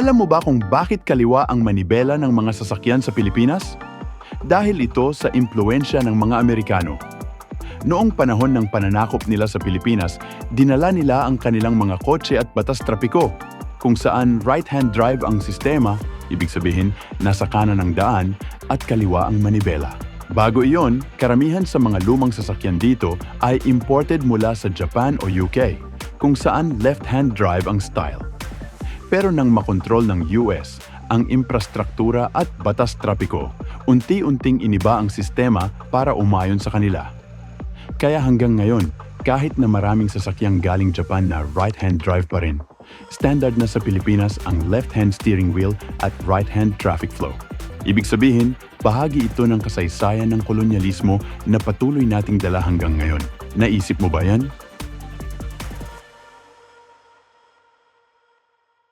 Alam mo ba kung bakit kaliwa ang manibela ng mga sasakyan sa Pilipinas? Dahil ito sa impluensya ng mga Amerikano. Noong panahon ng pananakop nila sa Pilipinas, dinala nila ang kanilang mga kotse at batas trapiko, kung saan right-hand drive ang sistema, ibig sabihin nasa kanan ng daan, at kaliwa ang manibela. Bago iyon, karamihan sa mga lumang sasakyan dito ay imported mula sa Japan o UK, kung saan left-hand drive ang style. Pero nang makontrol ng US ang infrastruktura at batas trapiko, unti-unting iniba ang sistema para umayon sa kanila. Kaya hanggang ngayon, kahit na maraming sasakyang galing Japan na right-hand drive pa rin, standard na sa Pilipinas ang left-hand steering wheel at right-hand traffic flow. Ibig sabihin, bahagi ito ng kasaysayan ng kolonyalismo na patuloy nating dala hanggang ngayon. Naisip mo ba yan?